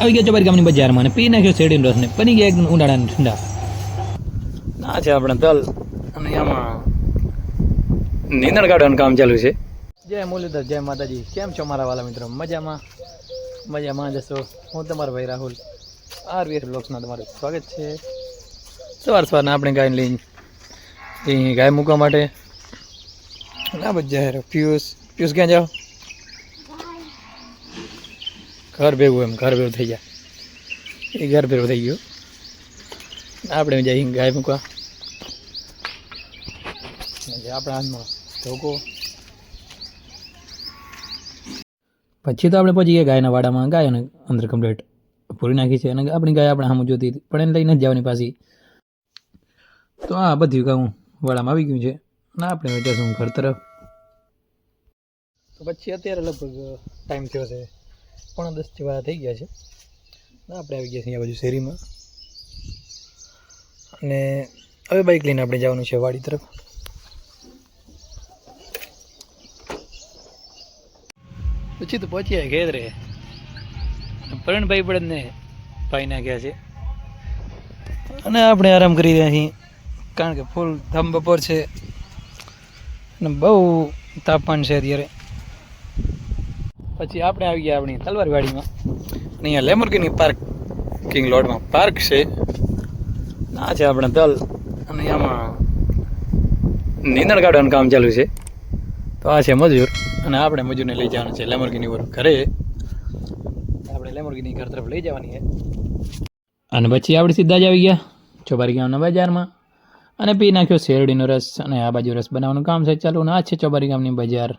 આવી ગયા ચોબારી ગામની બજારમાં પી નાખ્યો શેરડીનો રસ ને. બની ગયા એકદમ ઉનાળાના ઠંડા. આ છે આપણે તલ. અને આમાં નીંદણ કાઢવાનું કામ ચાલુ છે. જય મુરલીધર જય માતાજી. કેમ છો મારા વાલા મિત્રો? મજામાં? મજામાં જશો હું તમારો ભાઈ રાહુલ. આરવીએસ બ્લોગ્સમાં તમારું સ્વાગત છે. સવાર સવારના આપણે ગાય લઈને અહીં ગાય મૂકવા માટે. ના બધા પિયુષ પિયુષ ક્યાં જાઓ? ઘર ભેગું એમ, ઘર ભેગું થઈ જાય. એ ઘર ભેગું થઈ ગયું. આપણે જઈ ગાય મૂકવા. આપણા હાથમાં. ધોકો. પછી તો આપણે પહોંચી ગયા ગાયના વાડામાં. ગાયને અંદર કમ્પ્લેટ પૂરી નાખી છે. અને આપણી ગાય આપણે સામું જોતી હતી, પણ એને લઈને જ જવાની પાછી. તો આ બધું ગાઉં વાડામાં આવી ગયું છે. ના આપણે જશું ઘર તરફ. તો પછી અત્યારે લગભગ ટાઈમ થયો છે. પોણા દસ જેવા થઈ ગયા છે. આપણે આવી ગયા છીએ આ બાજુ શેરીમાં. અને હવે બાઇક લઈને આપણે જવાનું છે વાડી તરફ. પછી તો પહોંચ્યા ઘેર રે પરણભાઈ બળદને ના નાખ્યા છે. અને આપણે આરામ કરી રહ્યા છીએ. કારણ કે ફૂલ ધમ બપોર છે. અને બહુ તાપમાન છે અત્યારે. પછી આપણે આવી ગયા આપણી તલવારવાડીમાં. અને અહીંયા લેમરગીની પાર્કિંગ લોડમાં પાર્ક છે. આ છે આપણે તલ. અને આમાં નીંદણ કાઢવાનું કામ ચાલુ છે. તો આ છે મજૂર. અને આપણે મજૂરને લઈ જવાનું છે લેમરગીની ઉપર ઘરે. આપણે લેમરગીની ઘર તરફ લઈ જવાની છે. અને પછી આપણે સીધા જ આવી ગયા. ચોબારી ગામના બજારમાં. અને પી નાખ્યો શેરડીનો રસ અને આ બાજુ રસ બનાવવાનું કામ છે ચાલુ. અને આ છે ચોબારી ગામની બજાર.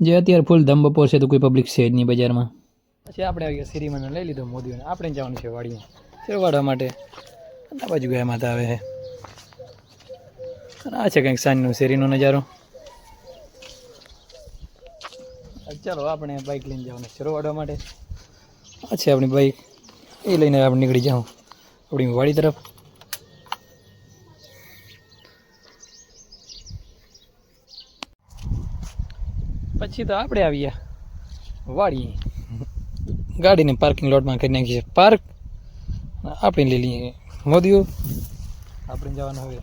જે અત્યારે ફૂલ ધમ બપોર છે તો કોઈ પબ્લિક છે જ નહીં બજારમાં. પછી આપણે આવી ગયા સિરીમાનો લઈ લીધો મોદીઓને. આપણે જવાનું છે વાડીમાં સેવ માટે. આ બાજુ ગયા માતા આવે છે. આ છે કંઈક સાંજનો શેરીનો નજારો. ચાલો, આપણે બાઇક લઈને જવાનું વાળવા માટે. આ છે આપણી બાઇક એ લઈને આપણે નીકળી જાઉં. આપણી વાડી તરફ. તો આપણે આવીએ. વાડી ગાડીને પાર્કિંગ લોટમાં કરી નાખી છે પાર્ક આપણે લઈ લઈએ. મોદીઓ. આપણે જવાનું હવે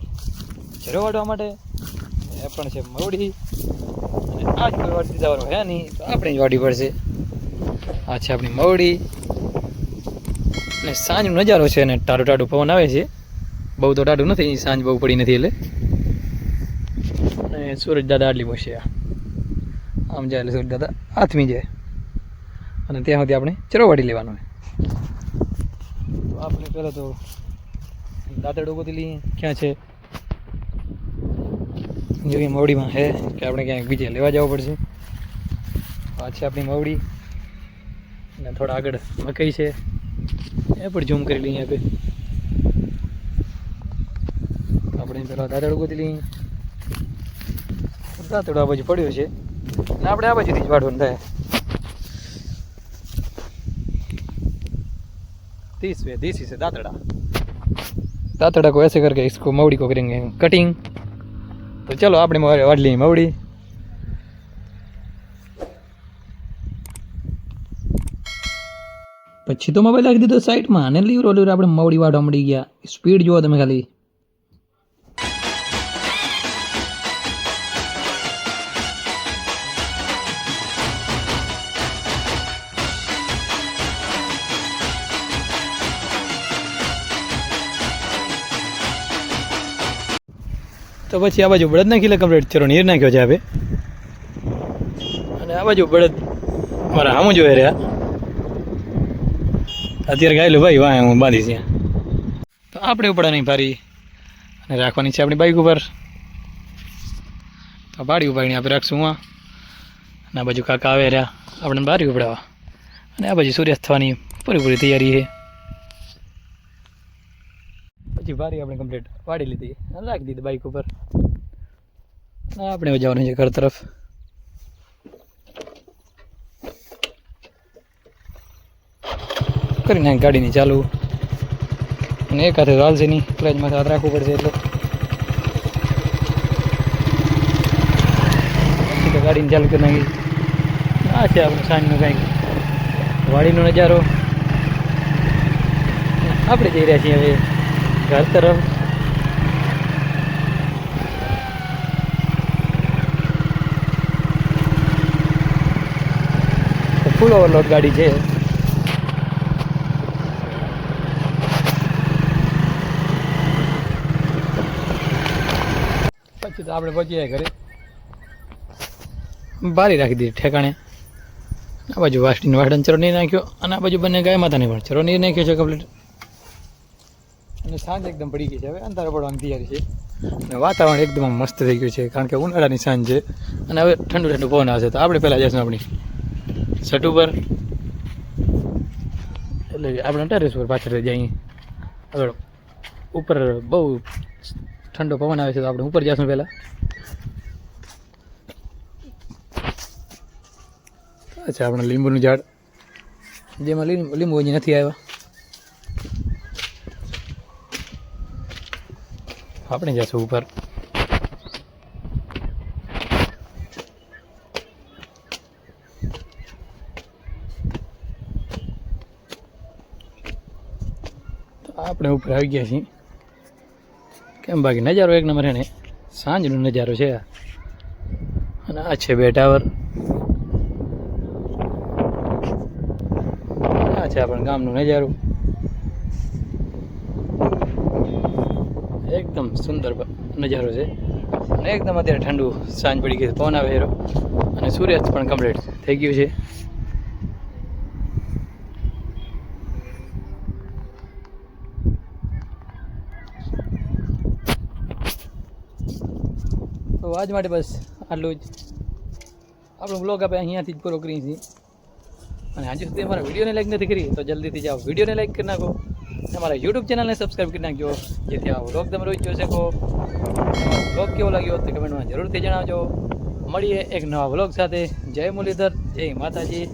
ચરો વાળવા માટે. એ પણ છે મવડી અને આ જ કોઈ વાડી જવાનું હે નહીં. તો આપણે જ વાડી પડશે આ છે આપણી મવડી અને સાંજનો નજારો છે અને ટાડું ટાડું પવન આવે છે. બહુ તો ટાડું નથી. સાંજ બહુ પડી નથી એટલે. અને સૂરજ દાદા આટલી બસે આમ જાય એટલે દાદા, હાથમી જાય. અને ત્યાં સુધી આપણે ચરોવાડી લેવાનું તો આપણે પહેલાં તો દાંતડો ગોતી લઈએ. ક્યાં છે? જોઈએ મવડીમાં છે કે આપણે ક્યાંક બીજે લેવા જવું પડશે. આ છે આપણી મવડી. અને થોડા આગળ મકઈ છે. એ પણ ઝૂમ કરી લઈએ આપણે. આપણે પેલા દાંતડો ગોતી લઈએ. દાંતડો આ બાજુ પડ્યો છે. અને આપણે આ બાજુથી જ વાઢવાનું થાય तीस वे तीस से दातड़ा दातड़ा को ऐसे करके इसको मवड़ी को करेंगे कटिंग तो चलो आपने वाट ली मवड़ी પછી તો મોબાઈલ રાખી દીધો સાઈડમાં અને લીવર ઓલીવર આપણે મવડી વાળવા મળી ગયા સ્પીડ જુઓ તમે ખાલી તો પછી આ બાજુ બળદ નાખી કમ્પ્લીટ થયો નીર નાખ્યો છે આપે. અને આ બાજુ બળદ મારા આમ જોઈ રહ્યા. અત્યારે ગાયેલું ભાઈ વાહ હું બાંધીશ છે તો આપણે ઉપડા નહીં ભારી અને રાખવાની છે આપણી બાઈક ઉપર. તો બારી ઉપાડીને આપણે રાખશું આ. અને આ બાજુ કાકા આવે રહ્યા. આપણે બારી ઉપડાવવા. અને આ બાજુ સૂર્યાસ્ત થવાની પૂરેપૂરી તૈયારી છે. પછી ભારી આપણે કમ્પ્લીટ પાડી લીધી. રાખી દીધી બાઇક ઉપર. આપણે જવાનું છે ઘર તરફ. કરી નાખ ગાડીની ચાલુ. અને એક હાથે ચાલશે નહીં. ક્લચમાં હાથ રાખવું પડશે એટલે. ગાડીને ચાલુ કરી નાખી. આ છે આપણે સાંજનું કંઈક વાડીનો નજારો. આપણે જઈ રહ્યા છીએ હવે. ઘર તરફ ફૂલ ઓવરલોડ ગાડી છે પછી તો આપણે પહોંચી ઘરે. બારી રાખી દીધી ઠેકાણે. આ બાજુ વાસણીનો વાસણ ચરો નહીં નાખ્યો અને આ બાજુ બંને ગાય માતાને પણ ચરો નહીં નાખ્યો છે કમ્પ્લીટ અને સાંજ એકદમ પડી ગઈ છે. હવે અંધારો પડવાની તૈયારી છે. અને વાતાવરણ એકદમ મસ્ત થઈ ગયું છે, કારણ કે ઉનાળાની સાંજ છે. અને હવે ઠંડુ ઠંડુ પવન આવશે. તો આપણે પહેલાં જઈશું આપણી સટ ઉપર. એટલે આપણે ટેરેસ ઉપર પાછળ જઈએ આગળ ઉપર બહુ ઠંડો પવન આવે છે, તો આપણે ઉપર જઈશું પહેલાં. અચ્છા આપણે લીંબુનું ઝાડ. જેમાં લીંબુ હજી નથી આવ્યા. આપણે જઈશું ઉપર. આપણે ઉપર આવી ગયા છીએ. કેમ બાકી નજારો એક નંબર એને સાંજનો નજારો છે અને આ છે બે ટાવર. આ છે આપણે ગામનો નજારો. એકદમ સુંદર નજારો છે. અને એકદમ અત્યારે ઠંડુ સાંજ પડી ગઈ છે, પવન આવે હેરો અને સૂર્યાસ્ત પણ કમ્પ્લીટ થઈ ગયું છે. તો આજ માટે બસ આટલું જ. આપણો બ્લોગ આપણે અહીંયાથી જ પૂરો કરીએ છીએ. અને હજુ સુધી અમારા વિડીયોને લાઈક નથી કરી તો જલ્દીથી જાઓ. વિડીયોને લાઈક કરી નાખો. અમારા યુટ્યુબ ચેનલને સબસ્ક્રાઈબ કરી નાખજો. જેથી આ વ્લોગ તમે રોજ જોઈ શકો. વ્લોગ કેવો લાગ્યો તે કમેન્ટમાં જરૂરથી જણાવજો. મળીએ એક નવા વ્લોગ સાથે. જય મુરલીધર, જય માતાજી.